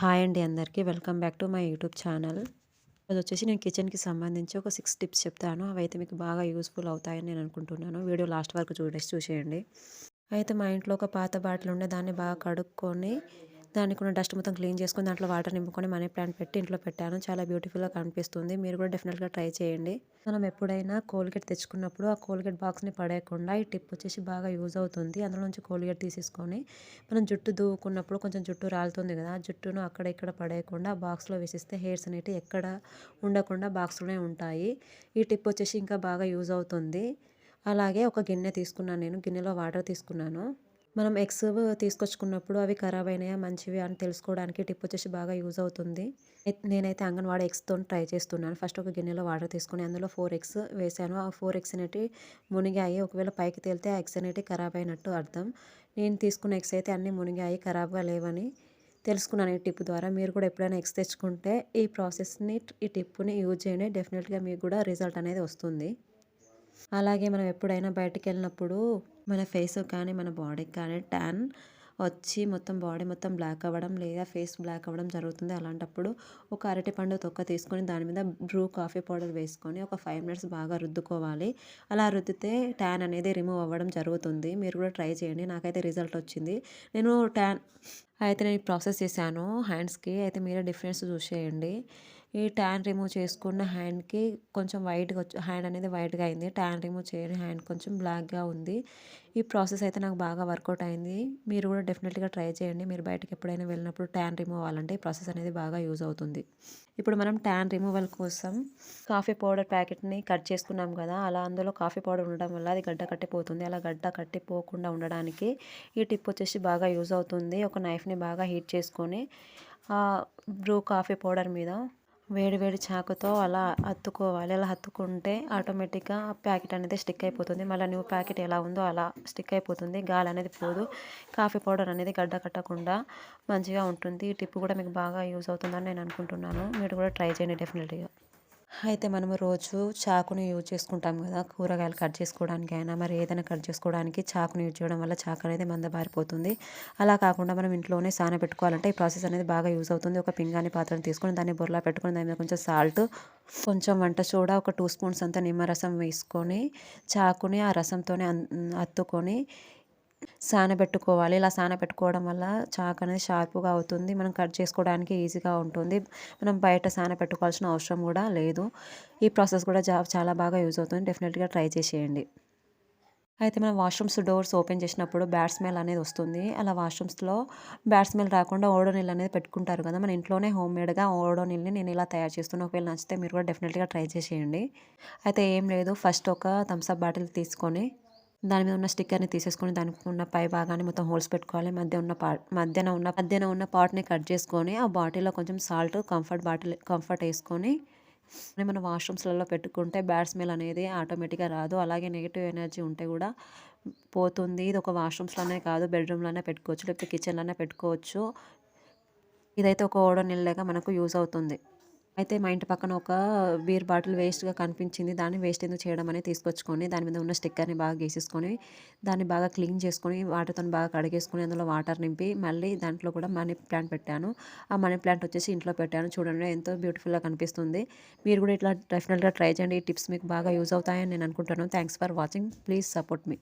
Hi అండి అందరికీ. Welcome back to my YouTube channel. అది వచ్చేసి నేను కిచెన్కి సంబంధించి ఒక సిక్స్ టిప్స్ చెప్తాను. అవి అయితే మీకు బాగా యూస్ఫుల్ అవుతాయని నేను అనుకుంటున్నాను. వీడియో లాస్ట్ వరకు చూడేసి చూసేయండి. అయితే మా ఇంట్లో ఒక పాత బాటిల్ ఉండే దాన్ని బాగా కడుక్కొని దానికి ఉన్న డస్ట్ మొత్తం క్లీన్ చేసుకొని దాంట్లో వాటర్ నింపుకొని మనీ ప్లాంట్ పెట్టి ఇంట్లో పెట్టాను. చాలా బ్యూటిఫుల్గా కనిపిస్తుంది. మీరు కూడా డెఫినెట్గా ట్రై చేయండి. మనం ఎప్పుడైనా కోల్గేట్ తెచ్చుకున్నప్పుడు ఆ కోల్గేట్ బాక్స్ని పడేయకుండా ఈ టిప్ వచ్చేసి బాగా యూజ్ అవుతుంది. అందులో నుంచి కోల్గేట్ తీసేసుకొని మనం జుట్టు దూవుకున్నప్పుడు కొంచెం జుట్టు రాలుతుంది కదా ఆ జుట్టును అక్కడ ఇక్కడ పడేయకుండా బాక్స్లో వేసిస్తే హెయిర్స్ అనేవి ఎక్కడ ఉండకుండా బాక్స్లోనే ఉంటాయి. ఈ టిప్ వచ్చేసి ఇంకా బాగా యూజ్ అవుతుంది. అలాగే ఒక గిన్నె తీసుకున్నాను నేను. గిన్నెలో వాటర్ తీసుకున్నాను. మనం ఎగ్స్ తీసుకొచ్చుకున్నప్పుడు అవి ఖరాబ్ అయినాయా మంచివి అని తెలుసుకోవడానికి టిప్ వచ్చేసి బాగా యూజ్ అవుతుంది. నేనైతే అంగన్వాడీ ఎగ్స్తో ట్రై చేస్తున్నాను. ఫస్ట్ ఒక గిన్నెలో వాటర్ తీసుకొని అందులో ఫోర్ ఎగ్స్ వేసాను. ఆ ఫోర్ ఎగ్స్ అనేవి మునిగాయి. ఒకవేళ పైకి తేలితే ఆ ఎగ్స్ అనేవి ఖరాబ్ అయినట్టు అర్థం. నేను తీసుకున్న ఎగ్స్ అయితే అన్నీ మునిగాయి ఖరాబ్గా లేవని తెలుసుకున్నాను ఈ టిప్ ద్వారా. మీరు కూడా ఎప్పుడైనా ఎగ్స్ తెచ్చుకుంటే ఈ ప్రాసెస్ని ఈ టిప్ని యూజ్ చేయండి. డెఫినెట్గా మీకు కూడా రిజల్ట్ అనేది వస్తుంది. అలాగే మనం ఎప్పుడైనా బయటికి వెళ్ళినప్పుడు మన ఫేస్ కానీ మన బాడీకి కానీ ట్యాన్ వచ్చి మొత్తం బాడీ మొత్తం బ్లాక్ అవ్వడం లేదా ఫేస్ బ్లాక్ అవ్వడం జరుగుతుంది. అలాంటప్పుడు ఒక అరటిపండు తొక్క తీసుకొని దాని మీద బ్రూ కాఫీ పౌడర్ వేసుకొని ఒక ఫైవ్ మినిట్స్ బాగా రుద్దుకోవాలి. అలా రుద్దితే ట్యాన్ అనేది రిమూవ్ అవ్వడం జరుగుతుంది. మీరు కూడా ట్రై చేయండి. నాకైతే రిజల్ట్ వచ్చింది. నేను ట్యాన్ అయితే నేను ప్రాసెస్ చేశాను. హ్యాండ్స్కి అయితే మీరే డిఫరెన్స్ చూసేయండి. ఈ ట్యాన్ రిమూవ్ చేసుకున్న హ్యాండ్కి కొంచెం వైట్గా వచ్చి హ్యాండ్ అనేది వైట్గా అయింది. ట్యాన్ రిమూవ్ చేయని హ్యాండ్ కొంచెం బ్లాక్గా ఉంది. ఈ ప్రాసెస్ అయితే నాకు బాగా వర్కౌట్ అయింది. మీరు కూడా డెఫినెట్గా ట్రై చేయండి. మీరు బయటకు ఎప్పుడైనా వెళ్ళినప్పుడు ట్యాన్ రిమూవ్ అవ్వాలంటే ఈ ప్రాసెస్ అనేది బాగా యూజ్ అవుతుంది. ఇప్పుడు మనం ట్యాన్ రిమూవల్ కోసం కాఫీ పౌడర్ ప్యాకెట్ని కట్ చేసుకున్నాం కదా అలా అందులో కాఫీ పౌడర్ ఉండడం వల్ల అది గడ్డ కట్టిపోతుంది. అలా గడ్డ కట్టిపోకుండా ఉండడానికి ఈ టిప్ వచ్చేసి బాగా యూజ్ అవుతుంది. ఒక నైఫ్ని బాగా హీట్ చేసుకొని బ్రూ కాఫీ పౌడర్ మీద వేడివేడి చాకుతో అలా అత్తుకోవాలి అలా అత్తుకుంటే ఆటోమేటిక్గా ప్యాకెట్ అనేది స్టిక్ అయిపోతుంది. మళ్ళీ న్యూ ప్యాకెట్ ఎలా ఉందో అలా స్టిక్ అయిపోతుంది. గాలి అనేది పోదు. కాఫీ పౌడర్ అనేది గడ్డ కట్టకుండా మంచిగా ఉంటుంది. ఈ టిప్ కూడా మీకు బాగా యూజ్ అవుతుందని నేను అనుకుంటున్నాను. మీరు కూడా ట్రై చేయండి డెఫినెట్గా. అయితే మనము రోజు చాకుని యూజ్ చేసుకుంటాం కదా కూరగాయలు కట్ చేసుకోవడానికి అయినా మరి ఏదైనా కట్ చేసుకోవడానికి చాకుని యూజ్ చేయడం వల్ల చాకు అనేది మందబారిపోతుంది అలా కాకుండా మనం ఇంట్లోనే సాన పెట్టుకోవాలంటే ఈ ప్రాసెస్ అనేది బాగా యూజ్ అవుతుంది. ఒక పింగాని పాత్రను తీసుకొని దాన్ని బొర్లా పెట్టుకొని దాని మీద కొంచెం సాల్ట్ కొంచెం వంట సోడా ఒక టూ స్పూన్స్ అంతా నిమ్మరసం వేసుకొని చాకుని ఆ రసంతోనే అత్తుకొని సానబెట్టుకోవాలి. ఇలా సానబెట్టుకోవడం వల్ల చాక్ అనేది షార్ప్గా అవుతుంది. మనం కట్ చేసుకోవడానికి ఈజీగా ఉంటుంది. మనం బయట సానబెట్టుకోవాల్సిన అవసరం కూడా లేదు. ఈ ప్రాసెస్ కూడా చాలా బాగా యూజ్ అవుతుంది. డెఫినెట్గా ట్రై చేసేయండి. అయితే మనం వాష్రూమ్స్ డోర్స్ ఓపెన్ చేసినప్పుడు బ్యాడ్ స్మెల్ అనేది వస్తుంది. అలా వాష్రూమ్స్లో బ్యాడ్ స్మెల్ రాకుండా ఓడోనిల్ అనేది పెట్టుకుంటారు కదా! మన ఇంట్లోనే హోమ్ మేడ్గా ఓడోనిల్ని నేను ఇలా తయారు చేస్తున్నాను ఒకవేళ నచ్చితే మీరు కూడా డెఫినెట్గా ట్రై చేసేయండి. అయితే ఏం లేదు. ఫస్ట్ ఒక థమ్స్అప్ బాటిల్ తీసుకొని దాని మీద ఉన్న స్టిక్కర్ని తీసేసుకొని దానికి ఉన్న పై భాగాన్ని మొత్తం హోల్స్ పెట్టుకోవాలి. మధ్య ఉన్న పార్ట్ మధ్యన ఉన్న మధ్యన ఉన్న పార్ట్ని కట్ చేసుకొని ఆ బాటిల్లో కొంచెం సాల్ట్ కంఫర్ట్ బాటిల్ కంఫర్ట్ వేసుకొని మన వాష్రూమ్స్లలో పెట్టుకుంటే బ్యాడ్ స్మెల్ అనేది ఆటోమేటిక్గా రాదు. అలాగే నెగిటివ్ ఎనర్జీ ఉంటే కూడా పోతుంది. ఇది ఒక వాష్రూమ్స్లోనే కాదు బెడ్రూమ్లోనే పెట్టుకోవచ్చు లేకపోతే కిచెన్లోనే పెట్టుకోవచ్చు. ఇదైతే ఒక ఓడో నీళ్ళగా మనకు యూజ్ అవుతుంది. అయితే మా ఇంటి పక్కన ఒక బీర్ బాటిల్ వేస్ట్గా కనిపించింది. దాన్ని వేస్ట్ ఎందుకు చేయడం అనేది తీసుకొచ్చుకొని దాని మీద ఉన్న స్టిక్కర్ని బాగా గీసేసుకొని దాన్ని బాగా క్లీన్ చేసుకొని వాటర్తో బాగా కడిగేసుకొని అందులో వాటర్ నింపి మళ్ళీ దాంట్లో కూడా మనీ ప్లాంట్ పెట్టాను. ఆ మనీ ప్లాంట్ వచ్చేసి ఇంట్లో పెట్టాను. చూడండి ఎంతో బ్యూటిఫుల్గా కనిపిస్తుంది. మీరు కూడా ఇట్లా డెఫినెట్గా ట్రై చేయండి. ఈ టిప్స్ మీకు బాగా యూజ్ అవుతాయని నేను అనుకుంటున్నాను. Thanks for watching. Please support me.